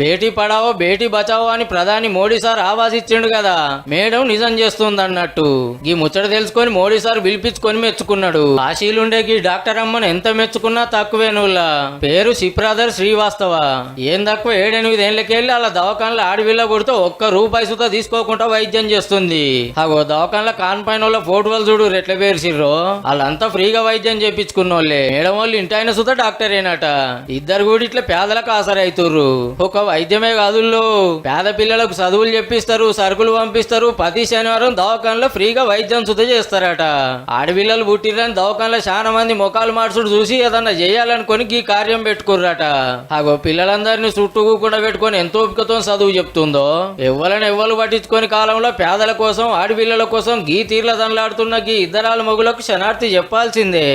బేటీ పడావో బేటీ బచావో అని ప్రధాని మోడీ సార్ ఆవాజ్ ఇచ్చిండు కదా. మేడం నిజం చేస్తుంది అన్నట్టు ఈ ముచ్చట తెలుసుకొని మోడీ సార్ పిలిపించుకొని మెచ్చుకున్నాడు. కాశీలుండే ఈ డాక్టర్ అమ్మను ఎంత మెచ్చుకున్నా తక్కువే నువ్వులా పేరు శిప్రాధర్ శ్రీవాస్తవ. ఏం తక్కువ ఏడెనిమిది ఏళ్ళకెళ్ళి అలా దవాఖానలో ఆడవిల్ల కొడితే ఒక్క రూపాయి సుతా తీసుకోకుండా వైద్యం చేస్తుంది. అగో దవాఖానలో కాన్పైన వాళ్ళ ఫోటోలు చూడు రెట్ల పేర్చిర్రో. వాళ్ళంతా ఫ్రీగా వైద్యం చేపించుకున్న వాళ్ళే మేడం వాళ్ళు ఇంటిన సుత డాక్టర్ డాక్టరేనట. ఇద్దరు కూడా ఇట్లా పేదలకు ఆసరైతుర్రు ఒక వైద్యమే కాదుల్లో పేద పిల్లలకు చదువులు చెప్పిస్తారు సరుకులు పంపిస్తారు. ప్రతి శనివారం దవాఖానలో ఫ్రీగా వైద్యం శుద్ధి చేస్తారట. ఆడపిల్లలు పుట్టిరని దవాఖానలో చాలా మంది ముఖాలు మార్చుడు చూసి ఏదన్నా చేయాలనుకొని ఈ కార్యం పెట్టుకుర్రట. అగో పిల్లలందరినీ చుట్టుకోకుండా పెట్టుకొని ఎంతో ఓపికతో చదువు చెప్తుందో. ఎవ్వలని ఎవ్వరు పట్టించుకొని కాలంలో పేదల కోసం ఆడపిల్లల కోసం గీ తీర్ల దండలాడుతున్న గీ ఇద్దరాల మొగులకు శనార్థి చెప్పాల్సిందే.